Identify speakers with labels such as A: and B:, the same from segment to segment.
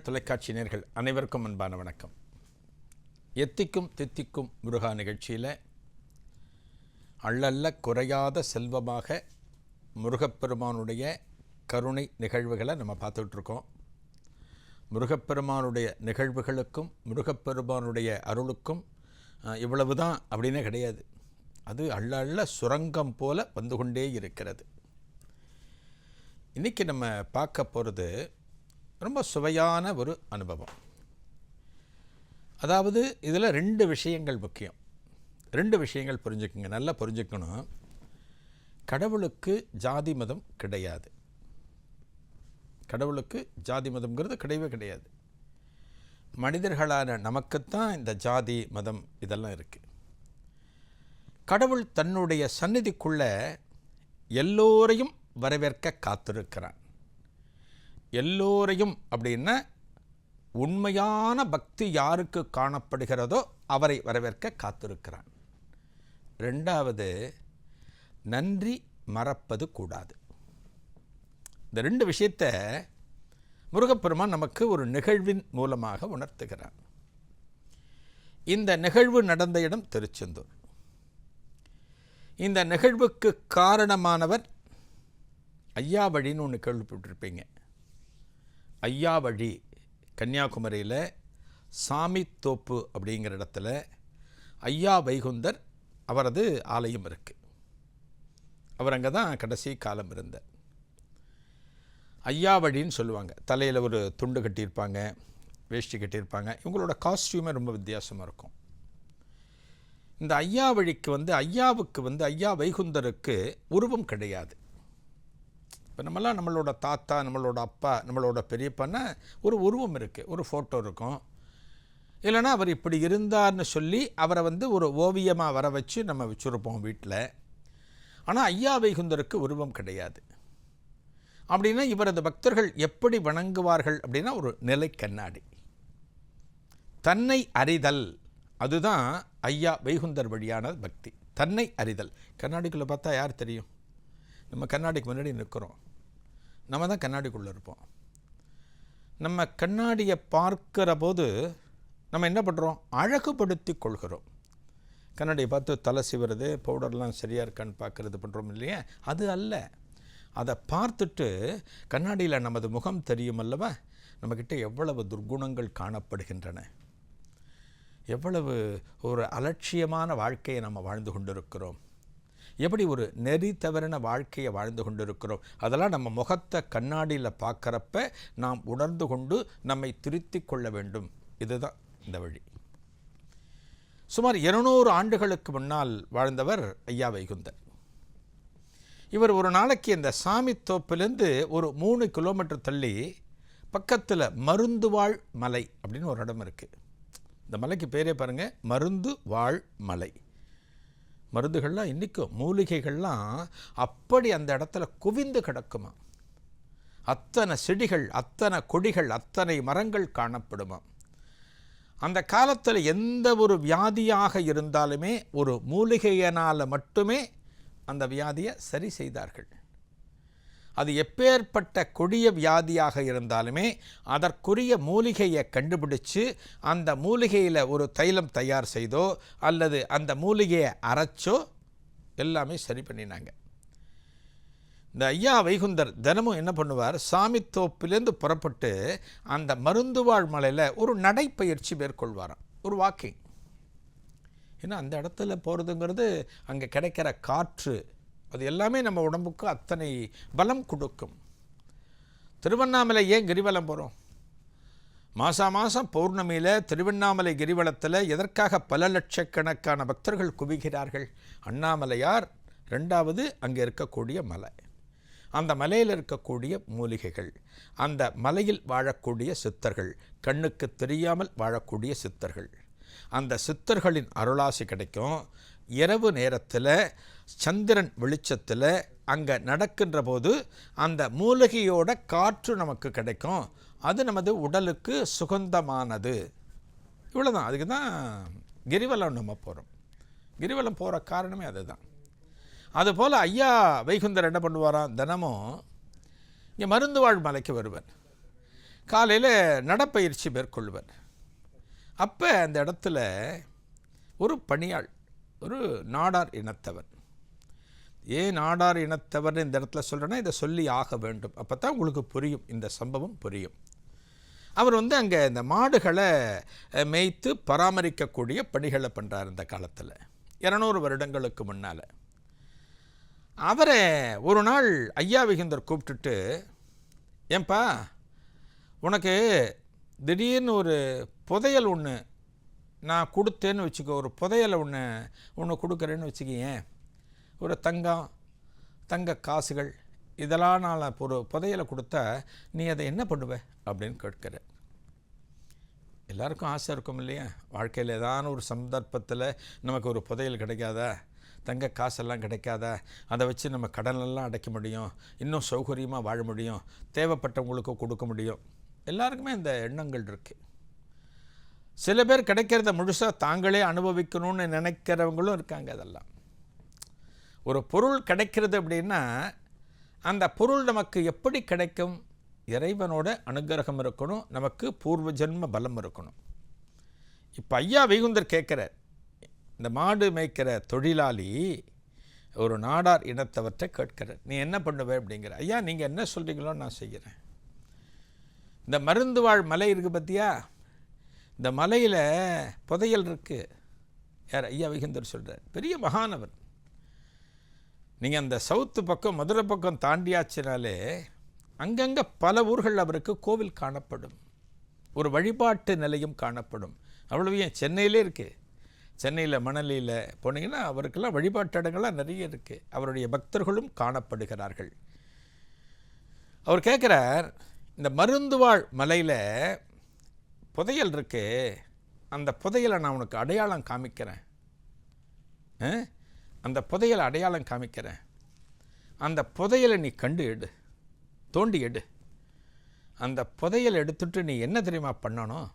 A: தமிழ் தொலைக்காட்சி நேர்கள் அனைவருக்கும் அன்பான வணக்கம். எத்திக்கும் தித்திக்கும் முருகா நிகழ்ச்சியில் அள்ளல்ல குறையாத செல்வமாக முருகப்பெருமானுடைய கருணை நிகழ்வுகளை நம்ம பார்த்துட்ருக்கோம். முருகப்பெருமானுடைய நிகழ்வுகளுக்கும் முருகப்பெருமானுடைய அருளுக்கும் இவ்வளவு தான் அப்படின்னே கிடையாது. அது அள்ள அள்ள சுரங்கம் போல வந்து கொண்டே இருக்கிறது. இன்றைக்கி நம்ம பார்க்க போகிறது ரொம்ப சுவையான ஒரு அனுபவம். அதாவது இதில் ரெண்டு விஷயங்கள் முக்கியம். ரெண்டு விஷயங்கள் புரிஞ்சுக்குங்க நல்லா புரிஞ்சுக்கணும். கடவுளுக்கு ஜாதி மதம் கிடையாது. கடவுளுக்கு ஜாதி மதம்ங்கிறது கிடையவே கிடையாது. மனிதர்களான நமக்குத்தான் இந்த ஜாதி மதம் இதெல்லாம் இருக்குது கடவுள் தன்னுடைய சந்நிதிக்குள்ளே எல்லோரையும் வரவேற்க காத்திருக்கிறான். எல்லோரையும் அப்படின்னா உண்மையான பக்தி யாருக்கு காணப்படுகிறதோ அவரை வரவேற்க காத்திருக்கிறான். ரெண்டாவது நன்றி மறப்பது கூடாது. இந்த ரெண்டு விஷயத்த முருகப்பெருமான் நமக்கு ஒரு நிகழ்வின் மூலமாக உணர்த்துகிறான் இந்த நிகழ்வு நடந்த இடம் திருச்செந்தூர். இந்த நிகழ்வுக்கு காரணமானவர் ஐயா வழின்னு ஒன்று கேள்விப்பட்டிருப்பீங்க. ஐயாவழி கன்னியாகுமரியில் சாமித்தோப்பு அப்படிங்கிற இடத்துல ஐயா வைகுந்தர் அவரது ஆலயம் இருக்குது அவர் அங்கே தான் கடைசி காலம் இருந்தார். ஐயாவழின்னு சொல்லுவாங்க. தலையில் ஒரு துண்டு கட்டியிருப்பாங்க வேஷ்டி கட்டியிருப்பாங்க. இவங்களோட காஸ்டியூமே ரொம்ப வித்தியாசமாக இருக்கும். இந்த ஐயா வழிக்கு வந்து ஐயாவுக்கு வந்து ஐயா வைகுந்தருக்கு உருவம் கிடையாது. இப்போ நம்மளாம் நம்மளோட தாத்தா நம்மளோட அப்பா நம்மளோட பெரியப்பான்னா ஒரு உருவம் இருக்குது ஒரு ஃபோட்டோ இருக்கும். இல்லைன்னா அவர் இப்படி இருந்தார்னு சொல்லி அவரை வந்து ஒரு ஓவியமாக வர வச்சு நம்ம வச்சுருப்போம் வீட்டில். ஆனால் ஐயா வைகுந்தருக்கு உருவம் கிடையாது. அப்படின்னா இவரது பக்தர்கள் எப்படி வணங்குவார்கள் அப்படின்னா ஒரு நிலை கண்ணாடி. தன்னை அறிதல் அதுதான் ஐயா வைகுந்தர் வழியான பக்தி. தன்னை அறிதல். கண்ணாடிக்குள்ளே பார்த்தா யார் தெரியும்? நம்ம கண்ணாடிக்கு முன்னாடி நிற்கிறோம். நம்ம தான் கண்ணாடிக்குள்ளே இருப்போம். நம்ம கண்ணாடியை பார்க்கிற போது நம்ம என்ன பண்ணுறோம் அழகுபடுத்தி கொள்கிறோம். கண்ணாடியை பார்த்து தலை சிவறது பவுடர்லாம் சரியாக இருக்கான்னு பார்க்குறது பண்ணுறோம் இல்லையா? அது அல்ல. அதை பார்த்துட்டு கண்ணாடியில் நமது முகம் தெரியும் அல்லவா? நம்மக்கிட்ட எவ்வளவு துர்குணங்கள் காணப்படுகின்றன. எவ்வளவு ஒரு அலட்சியமான வாழ்க்கையை நம்ம வாழ்ந்து கொண்டிருக்கிறோம். எப்படி ஒரு நெறி தவறின வாழ்க்கையை வாழ்ந்து கொண்டிருக்கிறோம்? அதெல்லாம் நம்ம முகத்தை கண்ணாடியில் பார்க்குறப்ப நாம் உணர்ந்து கொண்டு நம்மை திருத்திக் கொள்ள வேண்டும். இதுதான் இந்த வழி. சுமார் இருநூறு ஆண்டுகளுக்கு முன்னால் வாழ்ந்தவர் ஐயா வைகுந்தர் இவர் ஒரு நாளைக்கு இந்த சாமி தோப்பிலேருந்து ஒரு மூணு கிலோமீட்டர் தள்ளி பக்கத்தில் மருந்துவாழ் மலை அப்படின்னு ஒரு இடம் இருக்குது இந்த மலைக்கு பேரே பாருங்கள் மருந்து வாழ் மலை. மருந்துகள்லாம் இன்றைக்கும் மூலிகைகள்லாம் அப்படி அந்த இடத்துல குவிந்து கிடக்குமா? அத்தனை செடிகள் அத்தனை கொடிகள் அத்தனை மரங்கள் காணப்படுமா? அந்த காலத்தில் எந்த ஒரு வியாதியாக இருந்தாலுமே ஒரு மூலிகையினால் மட்டுமே அந்த வியாதியை சரி செய்தார்கள். அது எப்பேற்பட்ட கொடிய வியாதியாக இருந்தாலுமே அதற்குரிய மூலிகையை கண்டுபிடிச்சு அந்த மூலிகையில் ஒரு தைலம் தயார் செய்தோ அல்லது அந்த மூலிகையை அரைச்சோ எல்லாமே சரி பண்ணினாங்க. இந்த ஐயா வைகுந்தர் தினமும் என்ன பண்ணுவார்? சாமித்தோப்பிலேருந்து புறப்பட்டு அந்த மருந்துவாழ் மலையில் ஒரு நடைப்பயிற்சி மேற்கொள்வாராம். ஒரு வாக்கிங் ஏன்னா அந்த இடத்துல போகிறதுங்கிறது அங்கே கிடைக்கிற காற்று அது எல்லாமே நம்ம உடம்புக்கு அத்தனை பலம் கொடுக்கும். திருவண்ணாமலை ஏன் கிரிவலம் போகிறோம் மாதம் மாதம் பௌர்ணமியில் திருவண்ணாமலை கிரிவலத்தில் எதற்காக பல லட்சக்கணக்கான பக்தர்கள் குவிகிறார்கள்? அண்ணாமலையார் ரெண்டாவது அங்கே இருக்கக்கூடிய மலை. அந்த மலையில் இருக்கக்கூடிய மூலிகைகள் அந்த மலையில் வாழக்கூடிய சித்தர்கள் கண்ணுக்கு தெரியாமல் வாழக்கூடிய சித்தர்கள். அந்த சித்தர்களின் அருளாசி கிடைக்கும். இரவு நேரத்தில் சந்திரன் வெளிச்சத்தில் அங்கே நடக்கின்ற போது அந்த மூலிகையோட காற்று நமக்கு கிடைக்கும். அது நமது உடலுக்கு சுகந்தமானது. இவ்வளோதான் அதுக்கு தான் கிரிவலம் நம்ம போகிறோம் கிரிவலம் போகிற காரணமே அதுதான். அதுபோல் ஐயா வைகுந்தர் என்ன பண்ணுவாராம்? தினமும் இங்கே மருந்து வாழ் மலைக்கு வருவன் காலையில் நடப்பயிற்சி மேற்கொள்வன் அப்போ அந்த இடத்துல ஒரு பணியாள் ஒரு நாடார் இனத்தவர். ஏன் நாடார் இனத்தவர் இந்த இடத்துல சொல்கிறேன்னா இதை சொல்லி ஆக வேண்டும். அப்போ தான் உங்களுக்கு புரியும். இந்த சம்பவம் புரியும். அவர் வந்து அங்கே இந்த மாடுகளை மேய்த்து பராமரிக்கக்கூடிய பணிகளை பண்ணுறார் இந்த காலத்தில். இரநூறு வருடங்களுக்கு முன்னால். அவரை ஒரு நாள் ஐயா விகிந்தர் கூப்பிட்டுட்டு ஏன்பா உனக்கு திடீர்னு ஒரு புதையல் ஒன்று நான் கொடுத்தேன்னு வச்சுக்கோ ஒரு புதையலை ஒன்று ஒன்று கொடுக்குறேன்னு வச்சுக்கேன் ஒரு தங்கம் தங்க காசுகள் இதெல்லாம் நான் ஒரு புதையலை கொடுத்தா நீ அதை என்ன பண்ணுவ? அப்படின்னு கேட்குற. எல்லாருக்கும் ஆசை இருக்கும் இல்லையா? வாழ்க்கையில் ஏதான ஒரு சந்தர்ப்பத்தில் நமக்கு ஒரு புதையல் கிடைக்காதா? தங்க காசெல்லாம் கிடைக்காதா? அதை வச்சு நம்ம கடனெல்லாம் அடைக்க முடியும். இன்னும் சௌகரியமாக வாழ முடியும். தேவைப்பட்டவங்களுக்கும் கொடுக்க முடியும். எல்லாருக்குமே இந்த எண்ணங்கள் இருக்குது சில பேர் கிடைக்கிறத முழுசாக தாங்களே அனுபவிக்கணும்னு நினைக்கிறவங்களும் இருக்காங்க அதெல்லாம். ஒரு பொருள் கிடைக்கிறது அப்படின்னா அந்த பொருள் நமக்கு எப்படி கிடைக்கும்? இறைவனோட அனுக்கிரகம் இருக்கணும் நமக்கு பூர்வ ஜென்ம பலம் இருக்கணும். இப்போ ஐயா வைகுந்தர் கேட்குறார் இந்த மாடு மேய்க்கிற தொழிலாளி ஒரு நாடார் இனத்தவற்றை கேட்கிறார் நீ என்ன பண்ணுவே? அப்படிங்கிற ஐயா நீங்கள் என்ன சொல்கிறீங்களோ நான் செய்கிறேன் இந்த மருந்து வாழ் மலை இருக்குது பார்த்தியா இந்த மலையில் புதையல் இருக்குது யார் ஐயா வைகுந்தர் சொல்கிறார் பெரிய மகானவர். நீங்கள் அந்த சவுத்து பக்கம் மதுரை பக்கம் தாண்டியாச்சினாலே அங்கங்கே பல ஊர்கள் அவருக்கு கோவில் காணப்படும். ஒரு வழிபாட்டு நிலையம் காணப்படும். அவ்வளவு ஏன்? சென்னையிலே இருக்குது சென்னையில் மணலியில் போனீங்கன்னா அவருக்கெல்லாம் வழிபாட்டு இடங்கள்லாம் நிறைய இருக்குது அவருடைய பக்தர்களும் காணப்படுகிறார்கள். அவர் கேட்குறார் இந்த மருந்துவாழ் மலையில் புதையல் இருக்கு. அந்த புதையலை நான் உனக்கு அடையாளம் காமிக்கிறேன். ஆ? அந்த புதையலை அடையாளம் காமிக்கிறேன். அந்த புதையலை நீ கண்டு எடு. தோண்டி எடு. அந்த புதையலை எடுத்துட்டு நீ என்ன தெரியுமா பண்ணணும்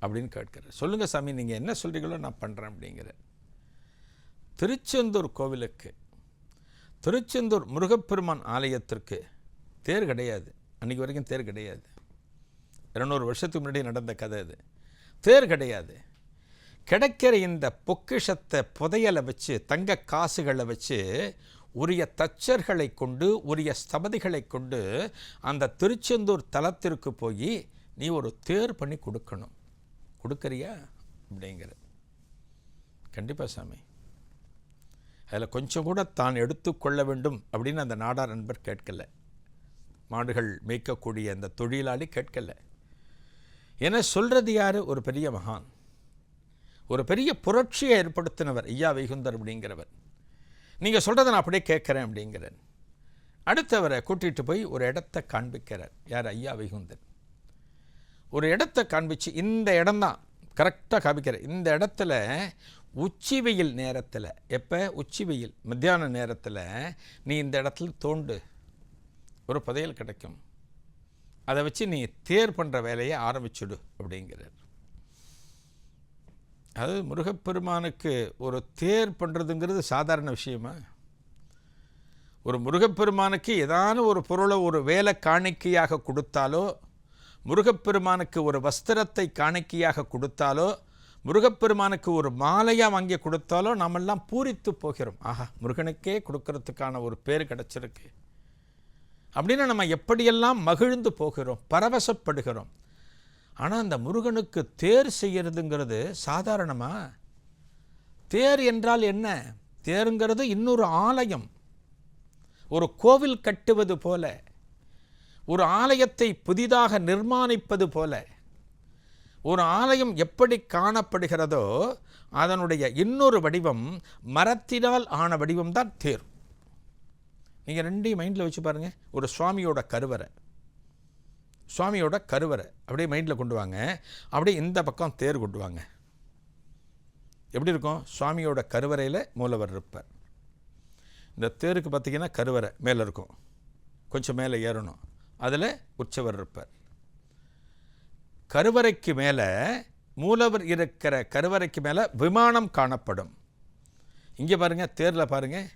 A: அப்படின்னு கேட்குற சொல்லுங்கள் சாமி நீங்கள் என்ன சொல்கிறீங்களோ நான் பண்ணுறேன் அப்படிங்கிற திருச்செந்தூர் கோவிலுக்கு திருச்செந்தூர் முருகப்பெருமான் ஆலயத்திற்கு தேர் கிடையாது. அன்றைக்கி வரைக்கும் தேர் கிடையாது. இருநூறு வருஷத்துக்கு முன்னாடி நடந்த கதை அது. தேர் கிடையாது. கிடைக்கிற இந்த பொக்கிஷத்தை புதையலை வச்சு தங்க காசுகளை வச்சு உரிய தச்சர்களை கொண்டு உரிய ஸ்தபதிகளை கொண்டு அந்த திருச்செந்தூர் தலத்திற்கு போய் நீ ஒரு தேர் பண்ணி கொடுக்கணும். கொடுக்குறியா? அப்படிங்கிற கண்டிப்பாக சாமி. அதில் கொஞ்சம் கூட தான் எடுத்துக்கொள்ள வேண்டும் அப்படின்னு அந்த நாடார் நண்பர் கேட்கல. மாடுகள் மேய்க்கக்கூடிய அந்த தொழிலாளி கேட்கலை. என சொல்கிறது யார்? ஒரு பெரிய மகான். ஒரு பெரிய புரட்சியை ஏற்படுத்தினவர் ஐயா வைகுந்தர் அப்படிங்கிறவர். நீங்கள் சொல்கிறத நான் அப்படியே கேட்குறேன் அப்படிங்கிறேன். அடுத்தவரை கூட்டிகிட்டு போய் ஒரு இடத்த காண்பிக்கிறார். யார்? ஐயா வைகுந்தர். ஒரு இடத்த காண்பிச்சு இந்த இடம்தான் கரெக்டாக காமிக்கிறேன் இந்த இடத்துல உச்சி வெயில் நேரத்தில் எப்போ? உச்சி வெயில் மத்தியான நேரத்தில் நீ இந்த இடத்துல தோண்டு. ஒரு புதையல் கிடைக்கும். அதை வச்சு நீ தேர் பண்ணுற வேலையை ஆரம்பிச்சுடு அப்படிங்கிறார். அது முருகப்பெருமானுக்கு ஒரு தேர் பண்ணுறதுங்கிறது சாதாரண விஷயமா? ஒரு முருகப்பெருமானுக்கு ஏதான ஒரு பொருளை ஒரு வேலை காணிக்கையாக கொடுத்தாலோ முருகப்பெருமானுக்கு ஒரு வஸ்திரத்தை காணிக்கையாக கொடுத்தாலோ முருகப்பெருமானுக்கு ஒரு மாலையாக வாங்கி கொடுத்தாலோ நாமெல்லாம் பூரித்து போகிறோம். ஆஹா முருகனுக்கே கொடுக்கறதுக்கான ஒரு பேர் கிடச்சிருக்கு. அப்படின்னு நம்ம எப்படியெல்லாம் மகிழ்ந்து போகிறோம் பரவசப்படுகிறோம். ஆனால் அந்த முருகனுக்கு தேர் செய்கிறதுங்கிறது சாதாரணமாக தேர் என்றால் என்ன? தேருங்கிறது இன்னொரு ஆலயம். ஒரு கோவில் கட்டுவது போல ஒரு ஆலயத்தை புதிதாக நிர்மாணிப்பது போல ஒரு ஆலயம் எப்படி காணப்படுகிறதோ அதனுடைய இன்னொரு வடிவம் மரத்தினால் ஆன வடிவம்தான் தேர். நீங்கள் ரெண்டையும் மைண்டில் வச்சு பாருங்கள் ஒரு சுவாமியோட கருவறை. சுவாமியோட கருவறை. அப்படியே மைண்டில் கொண்டு வாங்க. அப்படியே இந்த பக்கம் தேர் கொண்டு வாங்க. எப்படி இருக்கும்? சுவாமியோட கருவறையில் மூலவர் இருப்பார். இந்த தேருக்கு பார்த்தீங்கன்னா கருவறை மேலே இருக்கும். கொஞ்சம் மேலே ஏறணும். அதில் உற்சவர் இருப்பார். கருவறைக்கு மேலே மூலவர் இருக்கிற கருவறைக்கு மேலே விமானம் காணப்படும். இங்கே பாருங்கள் தேரில் பாருங்கள்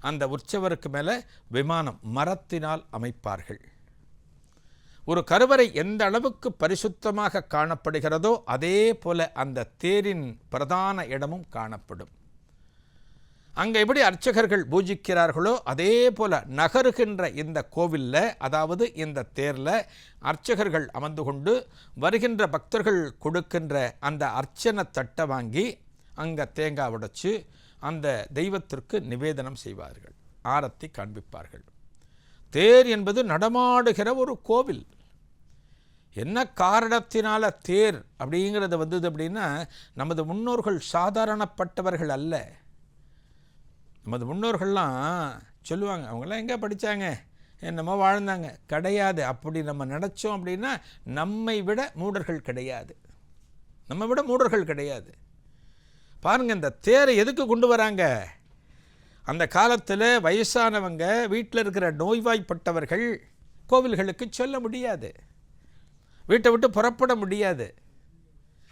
A: அந்த உற்சவருக்கு மேலே விமானம் மரத்தினால் அமைப்பார்கள். ஒரு கருவறை எந்த அளவுக்கு பரிசுத்தமாக காணப்படுகிறதோ அதே போல அந்த தேரின் பிரதான இடமும் காணப்படும். அங்கே எப்படி அர்ச்சகர்கள் பூஜிக்கிறார்களோ அதே போல நகருகின்ற இந்த கோவிலில் அதாவது இந்த தேரில் அர்ச்சகர்கள் அமர்ந்து கொண்டு வருகின்ற பக்தர்கள் கொடுக்கின்ற அந்த அர்ச்சனை தட்டை வாங்கி அங்கே தேங்காய் உடைச்சு அந்த தெய்வத்திற்கு நிவேதனம் செய்வார்கள் ஆரத்தி காண்பிப்பார்கள். தேர் என்பது நடமாடுகிற ஒரு கோவில். என்ன காரணத்தினால தேர் அப்படிங்கிறது வந்தது அப்படின்னா நமது முன்னோர்கள் சாதாரணப்பட்டவர்கள் அல்ல. நமது முன்னோர்கள்லாம் சொல்லுவாங்க அவங்களாம் எங்கே படித்தாங்க? என்னமோ வாழ்ந்தாங்க. கிடையாது. அப்படி நம்ம நினச்சோம் அப்படின்னா நம்மை விட மூடர்கள் கிடையாது. நம்ம விட மூடர்கள் கிடையாது. பாருங்கள் இந்த தேரை எதுக்கு கொண்டு வராங்க? அந்த காலத்தில் வயசானவங்க வீட்டில் இருக்கிற நோய்வாய்ப்பட்டவர்கள் கோவில்களுக்கு சொல்ல முடியாது. வீட்டை விட்டு புறப்பட முடியாது.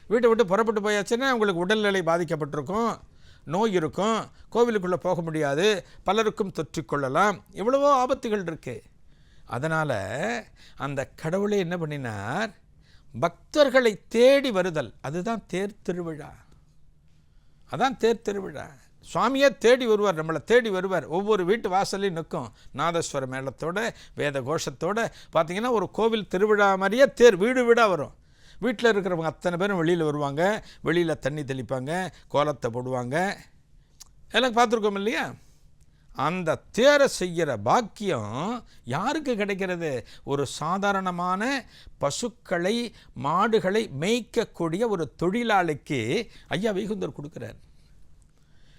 A: வீட்டை விட்டு புறப்பட்டு போயாச்சுன்னா அவங்களுக்கு உடல்நிலை பாதிக்கப்பட்டிருக்கும் நோய் இருக்கும் கோவிலுக்குள்ளே போக முடியாது பலருக்கும் தொற்றிக்கொள்ளலாம் எவ்வளவோ ஆபத்துகள் இருக்குது அதனால் அந்த கடவுளே என்ன பண்ணினார்? பக்தர்களை தேடி வருதல். அதுதான் தேர் திருவிழா. அதான் தேர் திருவிழா. சுவாமியே தேடி வருவார் நம்மளை தேடி வருவார். ஒவ்வொரு வீட்டு வாசல்லையும் நிற்கும். நாதஸ்வர மேளத்தோட வேத கோஷத்தோட பார்த்தீங்கன்னா ஒரு கோவில் திருவிழா மாதிரியே தேர் வீடு வீடாக வரும். வீட்டில் இருக்கிறவங்க அத்தனை பேரும் வெளியில் வருவாங்க. வெளியில் தண்ணி தெளிப்பாங்க கோலத்தை போடுவாங்க. எல்லாம் பார்த்துருக்கோம் இல்லையா? அந்த தேரை செய்கிற பாக்கியம் யாருக்கு கிடைக்கிறது? ஒரு சாதாரணமான பசுக்களை மாடுகளை மேய்க்கக்கூடிய ஒரு தொழிலாளிக்கு ஐயா வைகுந்தர் கொடுக்குறார்.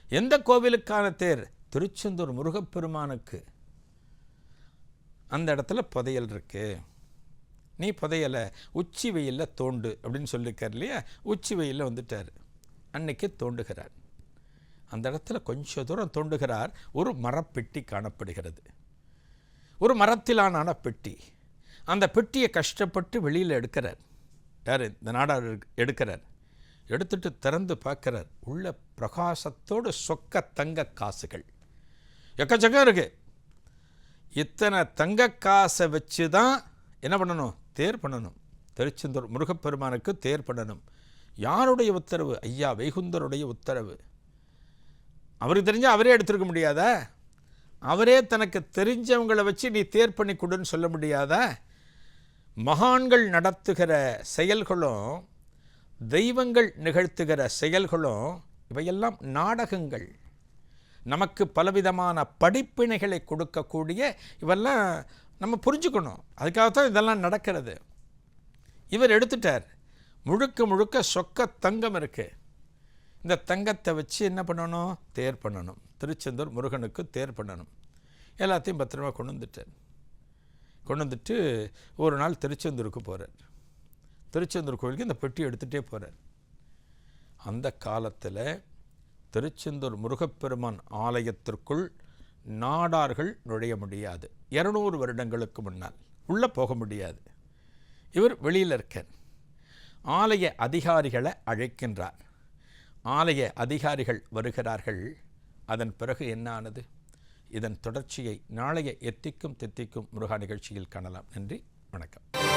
A: எந்த கோவிலுக்கான தேர்? திருச்செந்தூர் முருகப்பெருமானுக்கு. அந்த இடத்துல புதையல் இருக்கு. நீ புதையலை உச்சி வெயிலில் தோண்டு அப்படின்னு சொல்லியிருக்கார் இல்லையா? உச்சி வெயிலில் வந்துட்டார். அன்னைக்கு தோண்டுகிறார். அந்த இடத்துல கொஞ்சம் தூரம் தோண்டுகிறார். ஒரு மரப்பெட்டி காணப்படுகிறது. ஒரு மரத்திலான பெட்டி. அந்த பெட்டியை கஷ்டப்பட்டு வெளியில் எடுக்கிறார். யார் இந்த நாடார் எடுக்கிறார்? எடுத்துட்டு திறந்து பார்க்குறார். உள்ள பிரகாசத்தோடு சொக்க தங்க காசுகள். எக்கச்சக்கம் இருக்குது இத்தனை தங்க காசை வச்சு தான் என்ன பண்ணணும்? தேர் பண்ணணும். திருச்செந்தூர் முருகப்பெருமானுக்கு தேர் பண்ணணும். யாருடைய உத்தரவு? ஐயா வைகுந்தருடைய உத்தரவு. அவருக்கு தெரிஞ்சால் அவரே எடுத்திருக்க முடியாதா? அவரே தனக்கு தெரிஞ்சவங்களை வச்சு நீ தேர் பண்ணி கொடுன்னு சொல்ல முடியாதா? மகான்கள் நடத்துகிற செயல்களும் தெய்வங்கள் நிகழ்த்துகிற செயல்களும் இவையெல்லாம் நாடகங்கள். நமக்கு பலவிதமான படிப்பினைகளை கொடுக்கக்கூடிய இவெல்லாம் நம்ம புரிஞ்சுக்கணும். அதுக்காகத்தான் இதெல்லாம் நடக்கிறது. இவர் எடுத்துட்டார். முழுக்க முழுக்க சொக்க தங்கம் இருக்குது இந்த தங்கத்தை வச்சு என்ன பண்ணணும்? தேர் பண்ணணும். திருச்செந்தூர் முருகனுக்கு தேர் பண்ணணும். எல்லாத்தையும் பத்திரமா கொண்டு வந்துட்டார் கொண்டு வந்துட்டு ஒரு நாள் திருச்செந்தூருக்கு போகிறார் திருச்செந்தூர் கோவிலுக்கு இந்த பெட்டி எடுத்துகிட்டே போகிறார் அந்த காலத்தில் திருச்செந்தூர் முருகப்பெருமான் ஆலயத்திற்குள் நாடார்கள் நுழைய முடியாது. இரநூறு வருடங்களுக்கு முன்னால். உள்ளே போக முடியாது. இவர் வெளியில் இருக்கார் ஆலய அதிகாரிகளை அழைக்கின்றார். ஆலய அதிகாரிகள் வருகிறார்கள். அதன் பிறகு என்ன ஆனது இதன் தொடர்ச்சியை நாளைய எத்திக்கும் தித்திக்கும் முருகா நிகழ்ச்சியில் காணலாம். நன்றி. வணக்கம்.